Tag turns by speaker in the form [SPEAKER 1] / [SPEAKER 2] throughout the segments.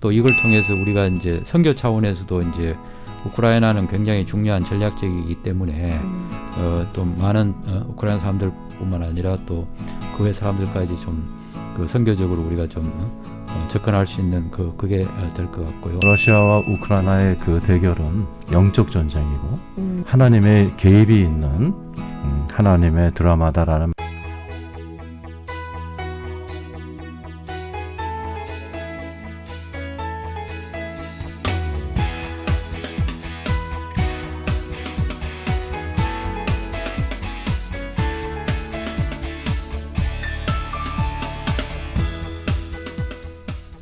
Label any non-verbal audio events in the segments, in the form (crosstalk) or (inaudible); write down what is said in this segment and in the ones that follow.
[SPEAKER 1] 또 이걸 통해서 우리가 이제 선교 차원에서도 이제 우크라이나는 굉장히 중요한 전략적이기 때문에
[SPEAKER 2] 음.
[SPEAKER 1] 어, 또 많은 어, 우크라이나 사람들뿐만 아니라 또 그 외 사람들까지 좀 그 선교적으로 우리가 좀 어, 접근할 수 있는 그 그게 어, 될것 같고요.
[SPEAKER 3] 러시아와 우크라이나의 그 대결은 영적 전쟁이고
[SPEAKER 2] 음.
[SPEAKER 3] 하나님의 개입이 있는 음, 하나님의 드라마다라는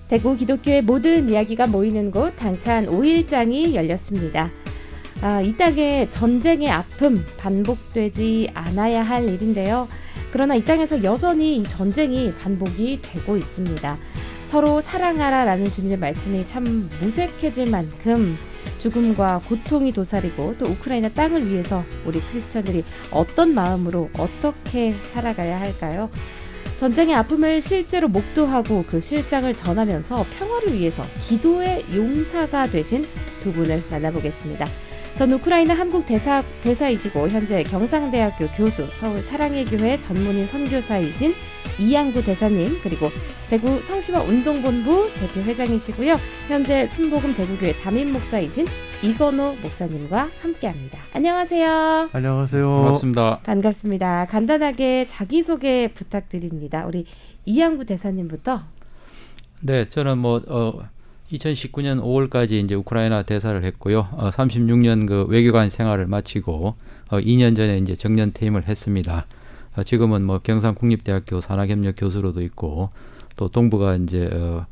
[SPEAKER 2] 대구 기독교의 모든 이야기가 모이는 곳 당찬 5일장이 열렸습니다. 아, 이 땅에 전쟁의 아픔 반복되지 않아야 할 일인데요. 그러나 이 땅에서 여전히 이 전쟁이 반복이 되고 있습니다. 서로 사랑하라라는 주님의 말씀이 참 무색해질 만큼 죽음과 고통이 도사리고 또 우크라이나 땅을 위해서 우리 크리스천들이 어떤 마음으로 어떻게 살아가야 할까요? 전쟁의 아픔을 실제로 목도하고 그 실상을 전하면서 평화를 위해서 기도의 용사가 되신 두 분을 만나보겠습니다. 전 우크라이나 한국 대사, 대사이시고 현재 경상대학교 교수, 서울 사랑의 교회 전문인 선교사이신 이양구 대사님, 그리고 대구 성심화 운동본부 대표 회장이시고요. 현재 순복음 대구교회 담임 목사이신 이건호 목사님과 함께합니다. 안녕하세요.
[SPEAKER 3] 안녕하세요.
[SPEAKER 1] 반갑습니다.
[SPEAKER 2] 반갑습니다. 간단하게 자기소개 부탁드립니다. 우리 이양구 대사님부터.
[SPEAKER 1] 네, 저는 뭐 어, 2019년 5월까지 이제 우크라이나 대사를 했고요. 어, 36년 그 외교관 생활을 마치고 어, 2년 전에 이제 정년 퇴임을 했습니다. 어, 지금은 뭐 경상국립대학교 산학협력 교수로도 있고 또 동부가 이제 어,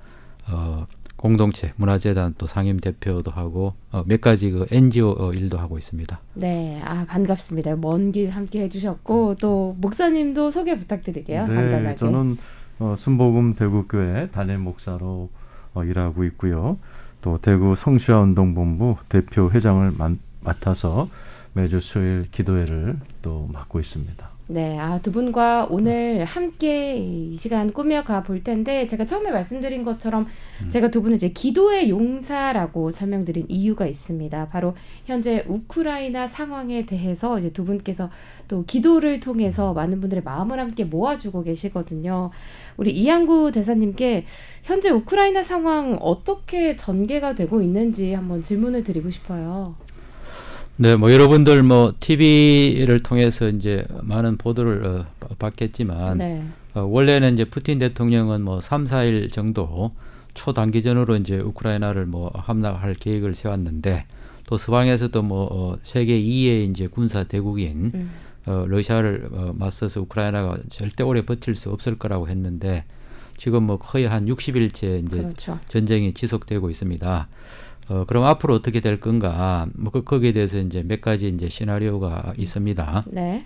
[SPEAKER 1] 어, 공동체 문화재단 또 상임 대표도 하고 어, 몇 가지 그 NGO 어, 일도 하고 있습니다.
[SPEAKER 2] 네, 아 반갑습니다. 먼 길 함께 해주셨고 또 목사님도 소개 부탁드릴게요. 간단하게.
[SPEAKER 3] 네, 저는 어, 순복음 대구교회 담임 목사로 어, 일하고 있고요. 또 대구 성시화 운동본부 대표 회장을 만- 맡아서 매주 수요일 기도회를 또 맡고 있습니다.
[SPEAKER 2] 네, 아, 두 분과 오늘 함께 이 시간 꾸며가 볼 텐데 제가 처음에 말씀드린 것처럼
[SPEAKER 1] 음.
[SPEAKER 2] 제가 두 분은 이제 기도의 용사라고 설명드린 이유가 있습니다. 바로 현재 우크라이나 상황에 대해서 이제 두 분께서 또 기도를 통해서 많은 분들의 마음을 함께 모아주고 계시거든요. 우리 이양구 대사님께 현재 우크라이나 상황 어떻게 전개가 되고 있는지 한번 질문을 드리고 싶어요.
[SPEAKER 1] 네, 뭐 여러분들 뭐 TV를 통해서 이제 많은 보도를 어, 받겠지만
[SPEAKER 2] 네,
[SPEAKER 1] 어, 원래는 이제 푸틴 대통령은 뭐 3, 4일 정도 초단기전으로 이제 우크라이나를 뭐 함락할 계획을 세웠는데 또 서방에서도 뭐 어, 세계 2의 이제 군사 대국인
[SPEAKER 2] 음,
[SPEAKER 1] 어, 러시아를 어, 맞서서 우크라이나가 절대 오래 버틸 수 없을 거라고 했는데 지금 뭐 거의 한 60일째 이제
[SPEAKER 2] 그렇죠.
[SPEAKER 1] 전쟁이 지속되고 있습니다. 어, 그럼 앞으로 어떻게 될 건가? 뭐 그, 거기에 대해서 이제 몇 가지 이제 시나리오가 있습니다.
[SPEAKER 2] 네,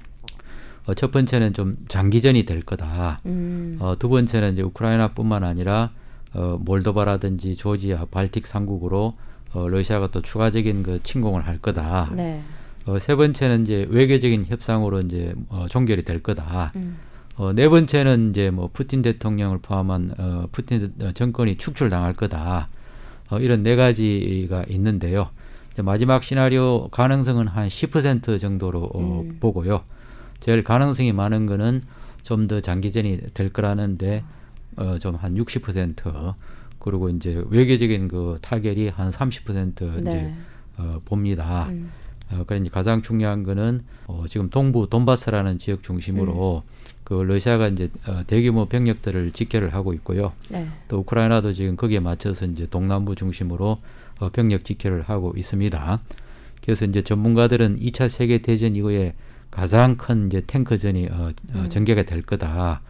[SPEAKER 1] 어, 첫 번째는 좀 장기전이 될 거다.
[SPEAKER 2] 음,
[SPEAKER 1] 어, 두 번째는 이제 우크라이나뿐만 아니라 어, 몰도바라든지 조지아, 발틱 삼국으로 어, 러시아가 또 추가적인 그 침공을 할 거다.
[SPEAKER 2] 네,
[SPEAKER 1] 어, 세 번째는 이제 외교적인 협상으로 이제 어, 종결이 될 거다.
[SPEAKER 2] 음,
[SPEAKER 1] 어, 네 번째는 이제 뭐 푸틴 대통령을 포함한 어, 푸틴 어, 정권이 축출당할 거다. 어, 이런 네 가지가 있는데요. 이제 마지막 시나리오 가능성은 한 10% 정도로 어,
[SPEAKER 2] 음.
[SPEAKER 1] 보고요. 제일 가능성이 많은 거는 좀 더 장기전이 될 거라는데 어, 좀 한 60% 그리고 이제 외교적인 그 타결이 한 30% 이제
[SPEAKER 2] 네,
[SPEAKER 1] 어, 봅니다.
[SPEAKER 2] 음,
[SPEAKER 1] 어, 이제 가장 중요한 거는 어, 지금 동부 돈바스라는 지역 중심으로 그 러시아가 이제 어, 대규모 병력들을 직결을 하고 있고요.
[SPEAKER 2] 네,
[SPEAKER 1] 또 우크라이나도 지금 거기에 맞춰서 이제 동남부 중심으로 어, 병력 직결을 하고 있습니다. 그래서 이제 전문가들은 2차 세계 대전 이후에 가장 큰 이제 탱커전이 어, 어,
[SPEAKER 2] 음.
[SPEAKER 1] 전개가 될 거다.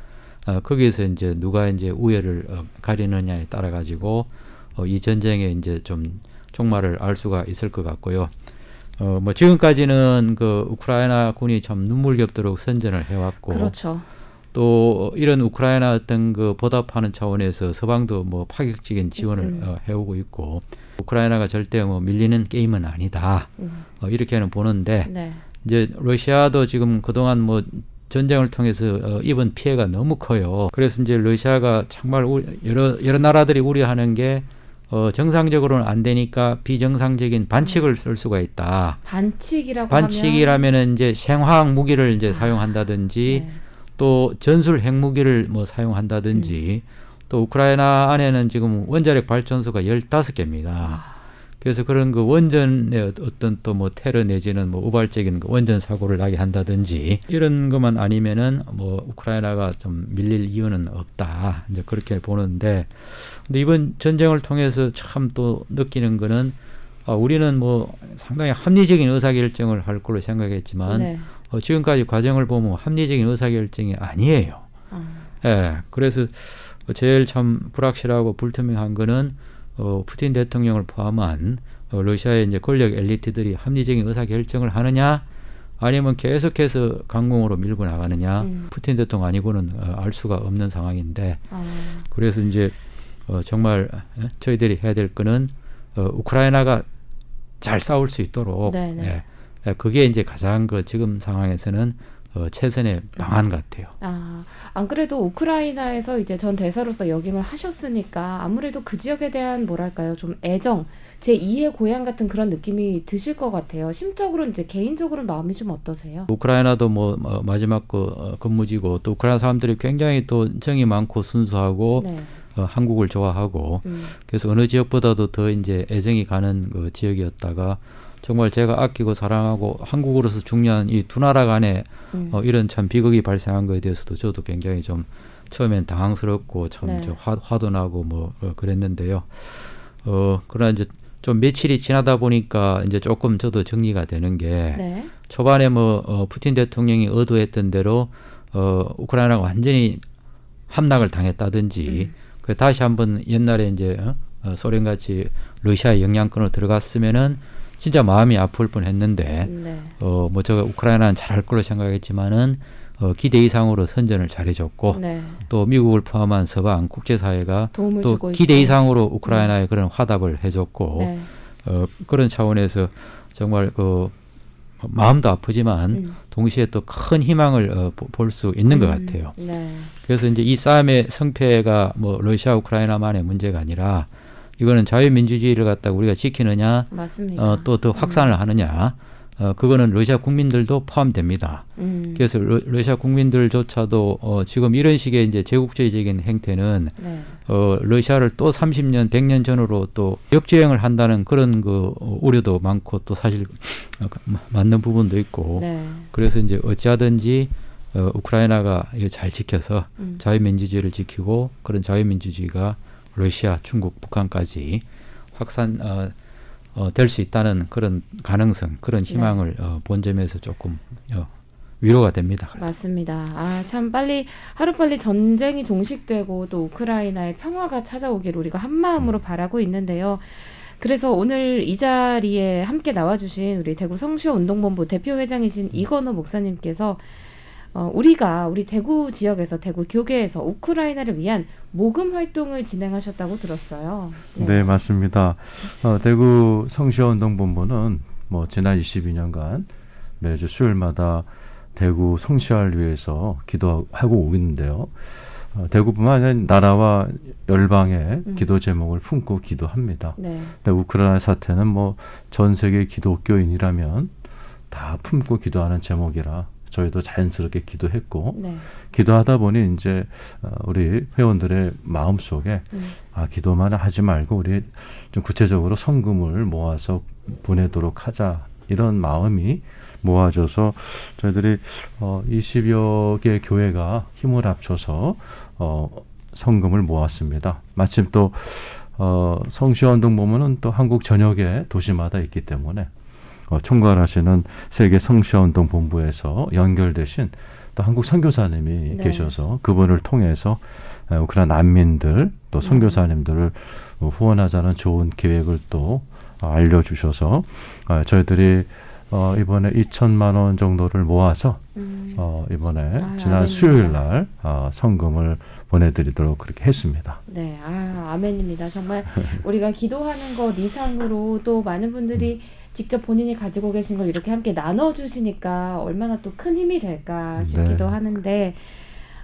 [SPEAKER 1] 어, 거기에서 이제 누가 이제 우열을 어, 가리느냐에 따라 가지고 어, 이 전쟁에 이제 좀 종말을 알 수가 있을 것 같고요. 어, 뭐 지금까지는 그 우크라이나 군이 참 눈물겹도록 선전을 해왔고
[SPEAKER 2] 그렇죠.
[SPEAKER 1] 또 이런 우크라이나 어떤 그 보답하는 차원에서 서방도 뭐 파격적인 지원을
[SPEAKER 2] 음.
[SPEAKER 1] 어, 해오고 있고 우크라이나가 절대 뭐 밀리는 게임은 아니다
[SPEAKER 2] 음,
[SPEAKER 1] 어, 이렇게는 보는데
[SPEAKER 2] 네,
[SPEAKER 1] 이제 러시아도 지금 그동안 뭐 전쟁을 통해서 어, 입은 피해가 너무 커요. 그래서 이제 러시아가 정말 우리- 여러 여러 나라들이 우려하는 게 어, 정상적으로는 안 되니까 비정상적인 반칙을 쓸 수가 있다.
[SPEAKER 2] 반칙이라고
[SPEAKER 1] 반칙이라면은 이제 생화학 무기를 이제
[SPEAKER 2] 아,
[SPEAKER 1] 사용한다든지
[SPEAKER 2] 하면 네.
[SPEAKER 1] 또 전술 핵무기를 뭐 사용한다든지 또 우크라이나 안에는 지금 원자력 발전소가 15개입니다.
[SPEAKER 2] 아,
[SPEAKER 1] 그래서 그런 그 원전의 어떤 또 뭐 테러 내지는 뭐 우발적인 그 원전 사고를 나게 한다든지 이런 것만 아니면은 뭐 우크라이나가 좀 밀릴 이유는 없다. 이제 그렇게 보는데 근데 이번 전쟁을 통해서 참 또 느끼는 거는 아, 우리는 뭐 상당히 합리적인 의사결정을 할 걸로 생각했지만
[SPEAKER 2] 네.
[SPEAKER 1] 어, 지금까지 과정을 보면 합리적인 의사결정이 아니에요.
[SPEAKER 2] 아,
[SPEAKER 1] 예, 그래서 제일 참 불확실하고 불투명한 거는 어, 푸틴 대통령을 포함한 어, 러시아의 이제 권력 엘리트들이 합리적인 의사 결정을 하느냐, 아니면 계속해서 강공으로 밀고 나가느냐.
[SPEAKER 2] 음.
[SPEAKER 1] 푸틴 대통령 아니고는 어, 알 수가 없는 상황인데,
[SPEAKER 2] 아,
[SPEAKER 1] 그래서 이제 어, 정말 예, 저희들이 해야 될 거는 어, 우크라이나가 잘 싸울 수 있도록,
[SPEAKER 2] 네네.
[SPEAKER 1] 예, 예, 그게 이제 가장 그 지금 상황에서는 어, 최선의 방안 같아요.
[SPEAKER 2] 아, 안 그래도 우크라이나에서 이제 전 대사로서 역임을 하셨으니까 아무래도 그 지역에 대한 뭐랄까요 좀 애정 제 2의 고향 같은 그런 느낌이 드실 것 같아요. 심적으로 이제 개인적으로 마음이 좀 어떠세요?
[SPEAKER 1] 우크라이나도 뭐 어, 마지막 그 어, 근무지고 또 우크라이나 사람들이 굉장히 또 정이 많고 순수하고
[SPEAKER 2] 네.
[SPEAKER 1] 어, 한국을 좋아하고
[SPEAKER 2] 음,
[SPEAKER 1] 그래서 어느 지역보다도 더 이제 애정이 가는 그 지역이었다가 정말 제가 아끼고 사랑하고 한국으로서 중요한 이 두 나라 간에
[SPEAKER 2] 음.
[SPEAKER 1] 어, 이런 참 비극이 발생한 거에 대해서도 저도 굉장히 좀 처음엔 당황스럽고 참
[SPEAKER 2] 네.
[SPEAKER 1] 화, 화도 나고 뭐 어, 그랬는데요. 어 그러나 이제 좀 며칠이 지나다 보니까 이제 조금 저도 정리가 되는 게
[SPEAKER 2] 네.
[SPEAKER 1] 초반에 뭐 어, 푸틴 대통령이 의도했던 대로 어, 우크라이나가 완전히 함락을 당했다든지
[SPEAKER 2] 음.
[SPEAKER 1] 그 다시 한번 옛날에 이제 어? 어, 소련 같이 러시아의 영향권으로 들어갔으면은 진짜 마음이 아플 뻔했는데
[SPEAKER 2] 네.
[SPEAKER 1] 어, 뭐 제가 우크라이나는 잘할 걸로 생각했지만은 어, 기대 이상으로 선전을 잘해줬고
[SPEAKER 2] 네.
[SPEAKER 1] 또 미국을 포함한 서방 국제사회가 또 기대. 이상으로 우크라이나에 그런 화답을 해줬고
[SPEAKER 2] 네.
[SPEAKER 1] 어, 그런 차원에서 정말 그 마음도 아프지만
[SPEAKER 2] 음.
[SPEAKER 1] 동시에 또 큰 희망을 어, 볼수 있는 것
[SPEAKER 2] 음,
[SPEAKER 1] 같아요.
[SPEAKER 2] 네.
[SPEAKER 1] 그래서 이제 이 싸움의 성패가 뭐 러시아 우크라이나만의 문제가 아니라 이거는 자유민주주의를 갖다 우리가 지키느냐. 어, 또 더 확산을 하느냐 어, 그거는 러시아 국민들도 포함됩니다.
[SPEAKER 2] 음.
[SPEAKER 1] 그래서 러, 러시아 국민들조차도 어, 지금 이런 식의 이제 제국주의적인 행태는
[SPEAKER 2] 네.
[SPEAKER 1] 어, 러시아를 또 30년, 100년 전으로 또 역주행을 한다는 그런 그 어, 우려도 많고 또 사실 어, 맞는 부분도 있고
[SPEAKER 2] 네.
[SPEAKER 1] 그래서 이제 어찌하든지 어, 우크라이나가 이거 잘 지켜서
[SPEAKER 2] 음.
[SPEAKER 1] 자유민주주의를 지키고 그런 자유민주주의가 러시아, 중국, 북한까지 확산 어, 어, 될 수 있다는 그런 가능성, 그런
[SPEAKER 2] 네.
[SPEAKER 1] 희망을 어, 본 점에서 조금 어, 위로가 됩니다.
[SPEAKER 2] 맞습니다. 아, 참 빨리 하루빨리 전쟁이 종식되고 또 우크라이나의 평화가 찾아오기를 우리가 한 마음으로 바라고 있는데요. 그래서 오늘 이 자리에 함께 나와주신 우리 대구 성시호 운동본부 대표 회장이신 이건호 목사님께서 어, 우리가 우리 대구 지역에서 대구 교계에서 우크라이나를 위한 모금 활동을 진행하셨다고 들었어요.
[SPEAKER 3] 네, 맞습니다. 어, 대구 성시화운동본부는 뭐 지난 22년간 매주 수요일마다 대구 성시화를 위해서 기도하고 오고 있는데요. 어, 대구뿐만 아니라 나라와 열방의
[SPEAKER 2] 음.
[SPEAKER 3] 기도 제목을 품고 기도합니다.
[SPEAKER 2] 네.
[SPEAKER 3] 근데 우크라이나 사태는 뭐 전 세계 기독교인이라면 다 품고 기도하는 제목이라 저희도 자연스럽게 기도했고
[SPEAKER 2] 네.
[SPEAKER 3] 기도하다 보니 이제 어, 우리 회원들의 마음 속에
[SPEAKER 2] 음.
[SPEAKER 3] 아 기도만 하지 말고 우리 좀 구체적으로 성금을 모아서 보내도록 하자 이런 마음이 모아져서 저희들이 어 20여 개 교회가 힘을 합쳐서 어 성금을 모았습니다. 마침 또 어, 성시운동 보면은 또 한국 전역의 도시마다 있기 때문에 어, 총괄하시는 세계 성시운동 본부에서 연결되신 또 한국 선교사님이
[SPEAKER 2] 네.
[SPEAKER 3] 계셔서 그분을 통해서 에, 우크라이나 난민들 또 선교사님들을 어, 후원하자는 좋은 계획을 또 어, 알려주셔서 어, 저희들이 어, 이번에 2천만 원 정도를 모아서
[SPEAKER 2] 음.
[SPEAKER 3] 어, 이번에
[SPEAKER 2] 아유,
[SPEAKER 3] 지난
[SPEAKER 2] 아멘입니다.
[SPEAKER 3] 수요일 날 어, 성금을 보내드리도록 그렇게 했습니다.
[SPEAKER 2] 네, 아, 아멘입니다. 정말 우리가 기도하는 것 이상으로 또 많은 분들이 직접 본인이 가지고 계신 걸 이렇게 함께 나눠주시니까 얼마나 또 큰 힘이 될까 싶기도
[SPEAKER 3] 네.
[SPEAKER 2] 하는데,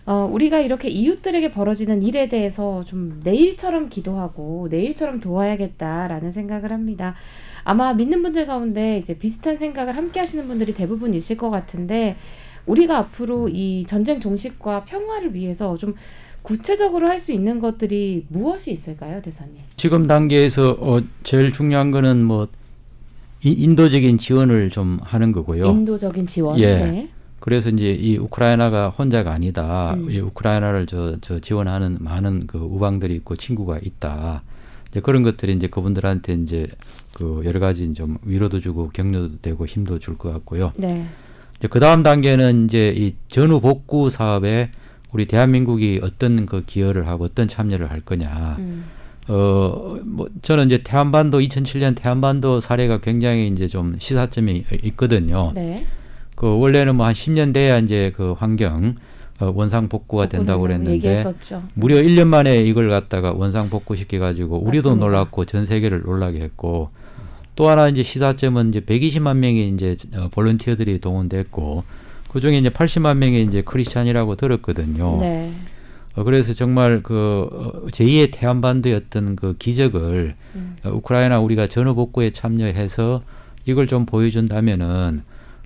[SPEAKER 2] 어, 우리가 이렇게 이웃들에게 벌어지는 일에 대해서 좀 내일처럼 기도하고 내일처럼 도와야겠다라는 생각을 합니다. 아마 믿는 분들 가운데 이제 비슷한 생각을 함께 하시는 분들이 대부분이실 것 같은데 우리가 앞으로 이 전쟁 종식과 평화를 위해서 좀 구체적으로 할 수 있는 것들이 무엇이 있을까요, 대사님?
[SPEAKER 1] 지금 단계에서 어, 제일 중요한 거는 뭐 이, 인도적인 지원을 좀 하는 거고요.
[SPEAKER 2] 인도적인 지원.
[SPEAKER 1] 예.
[SPEAKER 2] 네.
[SPEAKER 1] 그래서 이제 이 우크라이나가 혼자가 아니다.
[SPEAKER 2] 음.
[SPEAKER 1] 이 우크라이나를 저, 저 지원하는 많은 그 우방들이 있고 친구가 있다. 이제 그런 것들이 이제 그분들한테 이제 그 여러 가지 좀 위로도 주고 격려도 되고 힘도 줄 것 같고요.
[SPEAKER 2] 네.
[SPEAKER 1] 그 다음 단계는 이제 이 전후 복구 사업에 우리 대한민국이 어떤 그 기여를 하고 어떤 참여를 할 거냐.
[SPEAKER 2] 음.
[SPEAKER 1] 어, 뭐, 저는 이제 태안반도 2007년 태안반도 사례가 굉장히 이제 좀 시사점이 있거든요.
[SPEAKER 2] 네.
[SPEAKER 1] 그 원래는 뭐 한 10년 돼야 이제 그 환경 어, 원상 복구가
[SPEAKER 2] 된다고
[SPEAKER 1] 그랬는데
[SPEAKER 2] 얘기했었죠.
[SPEAKER 1] 무려 1년 만에 이걸 갖다가 원상 복구시켜 가지고 우리도
[SPEAKER 2] 맞습니다.
[SPEAKER 1] 놀랐고 전 세계를 놀라게 했고 또 하나 이제 시사점은 이제 120만 명의 이제 어, 볼런티어들이 동원됐고 그 중에 이제 80만 명이 이제 크리스찬이라고 들었거든요.
[SPEAKER 2] 네.
[SPEAKER 1] 어, 그래서 정말 그 어, 제2의 태안반도의 어떤 그 기적을
[SPEAKER 2] 음.
[SPEAKER 1] 어, 우크라이나 우리가 전후 복구에 참여해서 이걸 좀 보여준다면은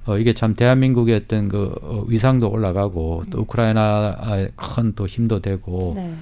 [SPEAKER 1] 어, 이게 참 대한민국의 어떤 그 어, 위상도 올라가고 또 우크라이나의 큰 또 힘도 되고
[SPEAKER 2] 네.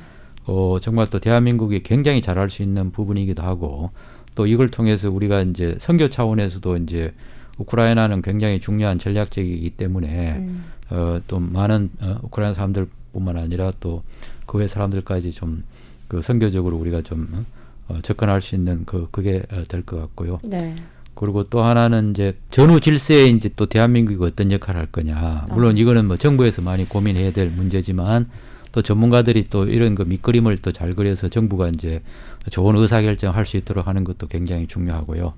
[SPEAKER 1] 어, 정말 또 대한민국이 굉장히 잘할 수 있는 부분이기도 하고 또 이걸 통해서 우리가 이제 선교 차원에서도 이제 우크라이나는 굉장히 중요한 전략적이기 때문에
[SPEAKER 2] 음.
[SPEAKER 1] 어, 또 많은 어, 우크라이나 사람들뿐만 아니라 또 그 외 사람들까지 좀 그 선교적으로 우리가 좀 어, 접근할 수 있는 그 그게 어, 될것 같고요.
[SPEAKER 2] 네.
[SPEAKER 1] 그리고 또 하나는 이제 전후 질서에 이제 또 대한민국이 어떤 역할을 할 거냐. 물론
[SPEAKER 2] 아.
[SPEAKER 1] 이거는 뭐 정부에서 많이 고민해야 될 문제지만 또 전문가들이 또 이런 그 밑그림을 또 잘 그려서 정부가 이제 좋은 의사결정 할 수 있도록 하는 것도 굉장히 중요하고요.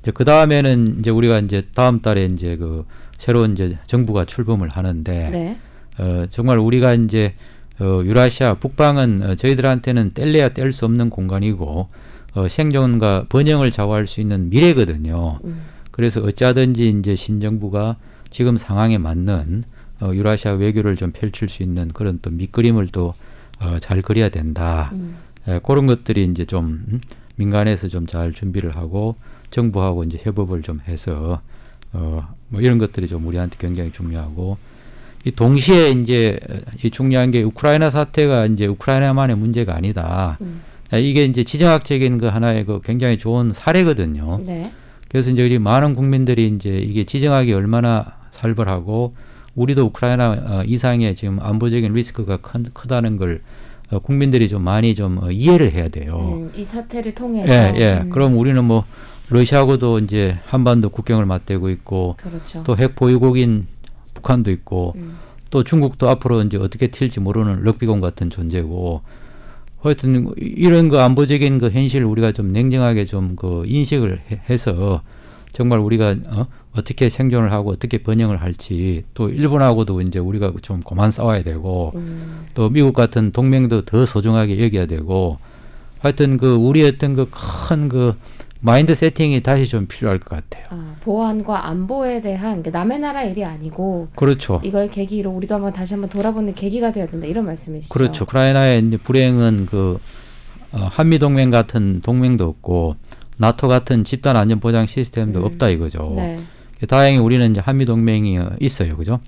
[SPEAKER 1] 이제 그 다음에는 이제 우리가 이제 다음 달에 이제 그 새로운 이제 정부가 출범을 하는데
[SPEAKER 2] 네.
[SPEAKER 1] 어, 정말 우리가 이제 어, 유라시아 북방은 어, 저희들한테는 뗄래야 뗄 수 없는 공간이고 어, 생존과 번영을 좌우할 수 있는 미래거든요.
[SPEAKER 2] 음.
[SPEAKER 1] 그래서 어찌하든지 이제 신정부가 지금 상황에 맞는 어, 유라시아 외교를 좀 펼칠 수 있는 그런 또 밑그림을 또 어, 잘 그려야 된다.
[SPEAKER 2] 음.
[SPEAKER 1] 에, 그런 것들이 이제 좀 음, 민간에서 좀 잘 준비를 하고 정부하고 이제 협업을 좀 해서 어, 뭐 이런 것들이 좀 우리한테 굉장히 중요하고 이 동시에 이제 어, 이 중요한 게 우크라이나 사태가 이제 우크라이나만의 문제가 아니다.
[SPEAKER 2] 음.
[SPEAKER 1] 에, 이게 이제 지정학적인 그 하나의 그 굉장히 좋은 사례거든요.
[SPEAKER 2] 네.
[SPEAKER 1] 그래서 이제 우리 많은 국민들이 이제 이게 지정학이 얼마나 살벌하고 우리도 우크라이나 어, 이상의 지금 안보적인 리스크가 큰, 크다는 걸 어, 국민들이 좀 많이 좀 어, 이해를 해야 돼요.
[SPEAKER 2] 음, 이 사태를 통해서.
[SPEAKER 1] 예, 예.
[SPEAKER 2] 음.
[SPEAKER 1] 그럼 우리는 뭐 러시아하고도 이제 한반도 국경을 맞대고 있고
[SPEAKER 2] 그렇죠.
[SPEAKER 1] 또핵 보유국인 북한도 있고
[SPEAKER 2] 음.
[SPEAKER 1] 또 중국도 앞으로 이제 어떻게 튈지 모르는 럭비공 같은 존재고 하여튼 이런 그 안보적인 그 현실을 우리가 좀 냉정하게 좀 그 인식을 해- 해서 정말 우리가 어? 어떻게 생존을 하고 어떻게 번영을 할지 또 일본하고도 이제 우리가 좀 그만 싸워야 되고
[SPEAKER 2] 음.
[SPEAKER 1] 또 미국 같은 동맹도 더 소중하게 여겨야 되고 하여튼 그 우리 어떤 그 큰그 마인드 세팅이 다시 좀 필요할 것 같아요.
[SPEAKER 2] 아, 보안과 안보에 대한 게 남의 나라 일이 아니고
[SPEAKER 1] 그렇죠.
[SPEAKER 2] 이걸 계기로 우리도 한번 다시 한번 돌아보는 계기가 되어야 된다 이런 말씀이시죠.
[SPEAKER 1] 그렇죠. 우크라이나의 이제 불행은 그 어, 한미 동맹 같은 동맹도 없고 나토 같은 집단 안전 보장 시스템도
[SPEAKER 2] 음.
[SPEAKER 1] 없다 이거죠.
[SPEAKER 2] 네.
[SPEAKER 1] 다행히 우리는 이제 한미 동맹이 어, 있어요, 그죠?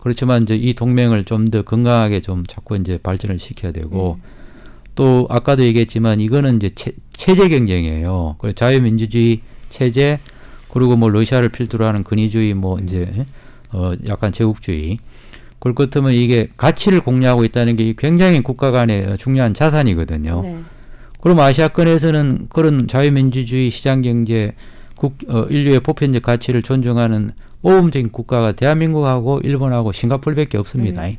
[SPEAKER 1] 그렇지만 이제 이 동맹을 좀 더 건강하게 좀 자꾸 이제 발전을 시켜야 되고
[SPEAKER 2] 음.
[SPEAKER 1] 또 아까도 얘기했지만 이거는 이제 체, 체제 경쟁이에요. 그래 자유민주주의 체제 그리고 뭐 러시아를 필두로 하는 근위주의 뭐
[SPEAKER 2] 음.
[SPEAKER 1] 이제 어 약간 제국주의 그럴 것 같으면 이게 가치를 공유하고 있다는 게 굉장히 국가 간의 중요한 자산이거든요.
[SPEAKER 2] 네.
[SPEAKER 1] 그럼 아시아권에서는 그런 자유민주주의 시장 경제 국, 어, 인류의 보편적 가치를 존중하는 모범적인 국가가 대한민국하고 일본하고 싱가포르밖에 없습니다.
[SPEAKER 2] 음.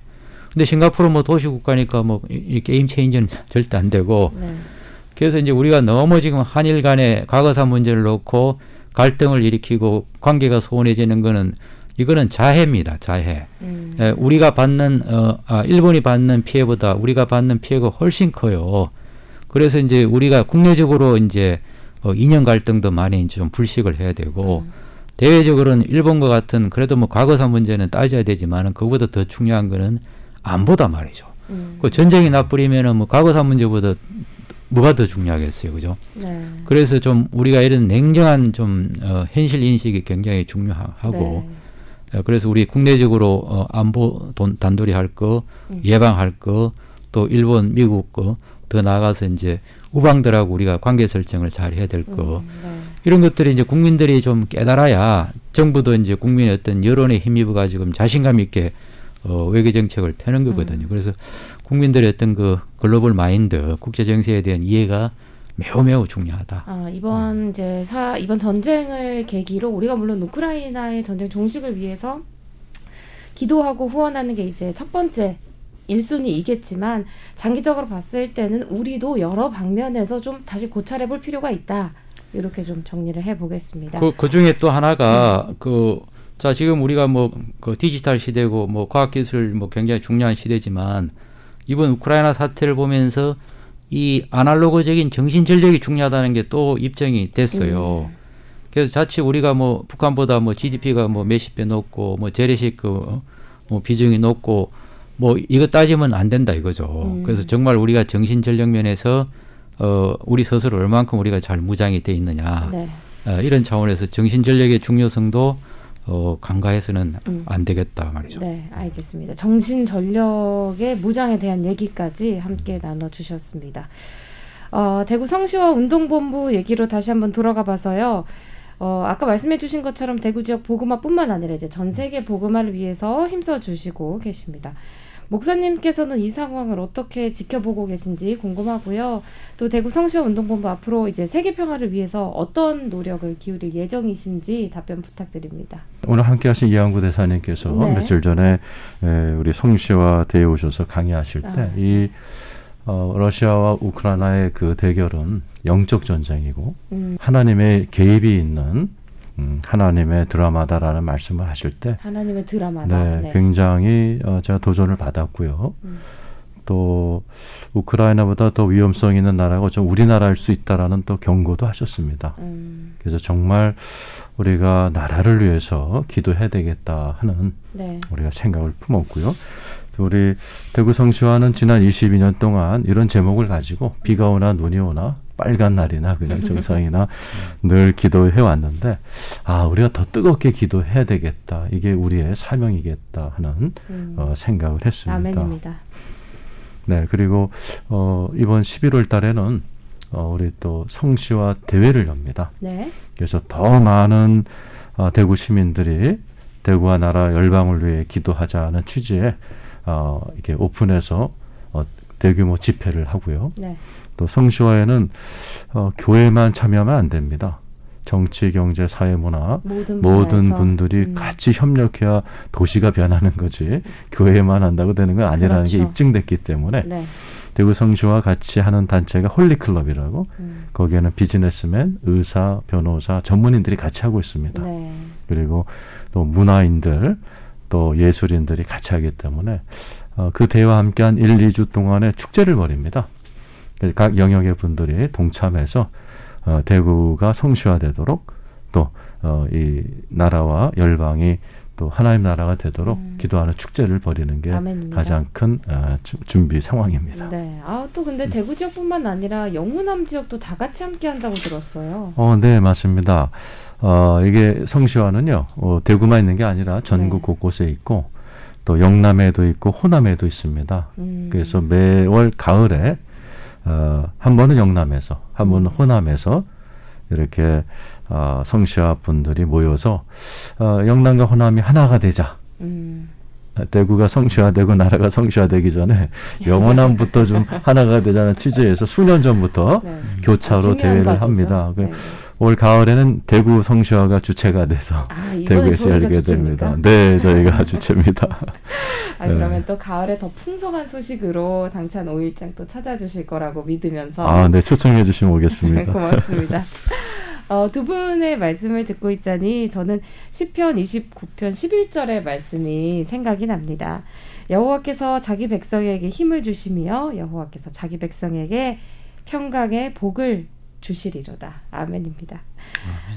[SPEAKER 1] 근데 싱가포르 뭐 도시 국가니까 뭐 이, 이 게임 체인저는 (laughs) 절대 안 되고
[SPEAKER 2] 네.
[SPEAKER 1] 그래서 이제 우리가 너무 지금 한일 간의 과거사 문제를 놓고 갈등을 일으키고 관계가 소원해지는 거는 이거는 자해입니다. 자해.
[SPEAKER 2] 음.
[SPEAKER 1] 에, 우리가 받는 어, 아, 일본이 받는 피해보다 우리가 받는 피해가 훨씬 커요. 그래서 이제 우리가 국내적으로 이제 어, 이념 갈등도 많이 이제 좀 불식을 해야 되고
[SPEAKER 2] 음.
[SPEAKER 1] 대외적으로는 일본과 같은 그래도 뭐 과거사 문제는 따져야 되지만은 그보다 더 중요한 거는 안보다 말이죠.
[SPEAKER 2] 음.
[SPEAKER 1] 그 전쟁이 나버리면은 뭐 과거사 문제보다 뭐가 더 중요하겠어요, 그죠?
[SPEAKER 2] 네.
[SPEAKER 1] 그래서 좀 우리가 이런 냉정한 좀 어, 현실 인식이 굉장히 중요하고
[SPEAKER 2] 네.
[SPEAKER 1] 어, 그래서 우리 국내적으로 어, 안보 돈, 단돌이 할 거,
[SPEAKER 2] 음.
[SPEAKER 1] 예방할 거, 또 일본, 미국 거, 더 나아가서 이제 우방들하고 우리가 관계 설정을 잘 해야 될 거.
[SPEAKER 2] 음, 네.
[SPEAKER 1] 이런 것들이 이제 국민들이 좀 깨달아야 정부도 이제 국민의 어떤 여론에 힘입어 가지고 자신감 있게 어, 외교 정책을 펴는 거거든요.
[SPEAKER 2] 음.
[SPEAKER 1] 그래서 국민들의 어떤 그 글로벌 마인드, 국제 정세에 대한 이해가 매우 매우 중요하다.
[SPEAKER 2] 아, 이번 이제 사 이번 전쟁을 계기로 우리가 물론 우크라이나의 전쟁 종식을 위해서 기도하고 후원하는 게 이제 첫 번째 1순위이겠지만 장기적으로 봤을 때는 우리도 여러 방면에서 좀 다시 고찰해 볼 필요가 있다. 이렇게 좀 정리를 해 보겠습니다.
[SPEAKER 1] 그, 그 중에 또 하나가 그, 자, 지금 우리가 뭐, 그 디지털 시대고 뭐 과학 기술 뭐 굉장히 중요한 시대지만 이번 우크라이나 사태를 보면서 이 아날로그적인 정신 전력이 중요하다는 게 또 입증이 됐어요.
[SPEAKER 2] 음.
[SPEAKER 1] 그래서 자칫 우리가 뭐 북한보다 뭐 GDP가 뭐 몇십 배 높고 뭐 재래식 그뭐 비중이 높고 뭐 이거 따지면 안 된다 이거죠.
[SPEAKER 2] 음.
[SPEAKER 1] 그래서 정말 우리가 정신 전력 면에서 어 우리 스스로 얼만큼 우리가 잘 무장이 돼 있느냐
[SPEAKER 2] 네.
[SPEAKER 1] 어, 이런 차원에서 정신 전력의 중요성도 어 간과해서는
[SPEAKER 2] 음.
[SPEAKER 1] 안 되겠다 말이죠.
[SPEAKER 2] 네, 알겠습니다. 정신 전력의 무장에 대한 얘기까지 함께 나눠 주셨습니다. 어, 대구 성시와 운동본부 얘기로 다시 한번 돌아가 봐서요. 어, 아까 말씀해 주신 것처럼 대구 지역 보그마뿐만 아니라 이제 전 세계 보그마를 위해서 힘써 주시고 계십니다. 목사님께서는 이 상황을 어떻게 지켜보고 계신지 궁금하고요. 또 대구 성시와 운동본부 앞으로 이제 세계 평화를 위해서 어떤 노력을 기울일 예정이신지 답변 부탁드립니다.
[SPEAKER 3] 오늘 함께하신 이한구 대사님께서
[SPEAKER 2] 네.
[SPEAKER 3] 며칠 전에 에, 우리 성씨와 대회 오셔서 강의하실
[SPEAKER 2] 아.
[SPEAKER 3] 때이 어, 러시아와 우크라이나의 그 대결은 영적 전쟁이고
[SPEAKER 2] 음,
[SPEAKER 3] 하나님의 개입이 있는 음, 하나님의 드라마다라는 말씀을 하실 때
[SPEAKER 2] 하나님의 드라마다.
[SPEAKER 3] 네,
[SPEAKER 2] 네.
[SPEAKER 3] 굉장히 어, 제가 도전을 받았고요.
[SPEAKER 2] 음.
[SPEAKER 3] 또 우크라이나보다 더 위험성 있는 나라가 좀 우리나라일 수 있다라는 또 경고도 하셨습니다.
[SPEAKER 2] 음,
[SPEAKER 3] 그래서 정말 우리가 나라를 위해서 기도해야 되겠다 하는
[SPEAKER 2] 네.
[SPEAKER 3] 우리가 생각을 품었고요. 또 우리 대구 성시와는 지난 22년 동안 이런 제목을 가지고 비가 오나 눈이 오나 빨간 날이나 그냥 정상이나 늘 기도해 왔는데 아 우리가 더 뜨겁게 기도해야 되겠다 이게 우리의 사명이겠다 하는
[SPEAKER 2] 음.
[SPEAKER 3] 어, 생각을 했습니다.
[SPEAKER 2] 아멘입니다.
[SPEAKER 3] 네 그리고 어, 이번 11월 달에는 어, 우리 또 성시와 대회를 엽니다.
[SPEAKER 2] 네.
[SPEAKER 3] 그래서 더 많은 어, 대구 시민들이 대구와 나라 열방을 위해 기도하자는 취지에 어, 이렇게 오픈해서 어, 대규모 집회를 하고요.
[SPEAKER 2] 네.
[SPEAKER 3] 또 성시화에는 어, 교회만 참여하면 안 됩니다. 정치, 경제, 사회, 문화
[SPEAKER 2] 모든
[SPEAKER 3] 모든 분들이
[SPEAKER 2] 음,
[SPEAKER 3] 같이 협력해야 도시가 변하는 거지 교회만 한다고 되는 건 아니라는 게
[SPEAKER 2] 그렇죠.
[SPEAKER 3] 입증됐기 때문에
[SPEAKER 2] 네.
[SPEAKER 3] 대구 성시와 같이 하는 단체가 홀리클럽이라고
[SPEAKER 2] 음,
[SPEAKER 3] 거기에는 비즈니스맨, 의사, 변호사, 전문인들이 같이 하고 있습니다.
[SPEAKER 2] 네.
[SPEAKER 3] 그리고 또 문화인들, 또 예술인들이 같이 하기 때문에 어, 그 대회와 함께 한 1, 2주 동안의 축제를 벌입니다. 각 영역의 분들이 동참해서 어, 대구가 성시화되도록 또 어, 이 나라와 열방이 또 하나님 나라가 되도록
[SPEAKER 2] 음.
[SPEAKER 3] 기도하는 축제를 벌이는 게
[SPEAKER 2] 아멘입니다.
[SPEAKER 3] 가장 큰 어, 주- 준비 상황입니다.
[SPEAKER 2] 네. 아, 또 근데 대구 지역뿐만 아니라 영호남 지역도 다 같이 함께 한다고 들었어요.
[SPEAKER 3] 어, 네, 맞습니다. 어, 이게 성시화는요, 어, 대구만 있는 게 아니라 전국
[SPEAKER 2] 네.
[SPEAKER 3] 곳곳에 있고, 또 영남에도 있고, 호남에도 있습니다.
[SPEAKER 2] 음,
[SPEAKER 3] 그래서 매월 가을에, 어, 한 번은 영남에서, 한 번은
[SPEAKER 2] 음.
[SPEAKER 3] 호남에서, 이렇게, 어, 성시화 분들이 모여서, 어, 영남과 호남이 하나가 되자.
[SPEAKER 2] 음,
[SPEAKER 3] 대구가 성시화되고 나라가 성시화되기 전에 (laughs) 영원함부터 좀 하나가 되자는 취지에서 수년 전부터
[SPEAKER 2] 네.
[SPEAKER 3] 교차로 대회를. 합니다. 그
[SPEAKER 2] 네.
[SPEAKER 3] 올 가을에는 대구 성시화가 주체가 돼서
[SPEAKER 2] 아,
[SPEAKER 3] 대구에서
[SPEAKER 2] 주체입니까?
[SPEAKER 3] 됩니다. (laughs) 네, 저희가 주체입니다.
[SPEAKER 2] 아, 그러면 또 가을에 더 풍성한 소식으로 당찬 5일장 또 찾아주실 거라고 믿으면서
[SPEAKER 3] 아, 네, 초청해 주시면 오겠습니다. (laughs)
[SPEAKER 2] 고맙습니다. 어, 두 분의 말씀을 듣고 있자니 저는 시편 29편 11절의 말씀이 생각이 납니다. 여호와께서 자기 백성에게 힘을 주시며 여호와께서 자기 백성에게 평강의 복을 주시리로다. 아멘입니다.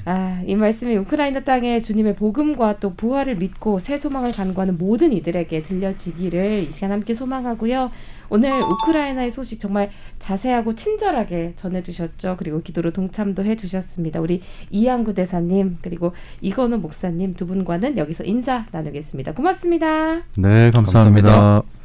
[SPEAKER 2] 아, 이 말씀이 우크라이나 땅에 주님의 복음과 또 부활을 믿고 새 소망을 간구하는 모든 이들에게 들려지기를 이 시간 함께 소망하고요. 오늘 우크라이나의 소식 정말 자세하고 친절하게 전해주셨죠. 그리고 기도로 동참도 해주셨습니다. 우리 이양구 대사님 그리고 이건우 목사님 두 분과는 여기서 인사 나누겠습니다. 고맙습니다.
[SPEAKER 3] 네, 감사합니다.
[SPEAKER 1] 감사합니다.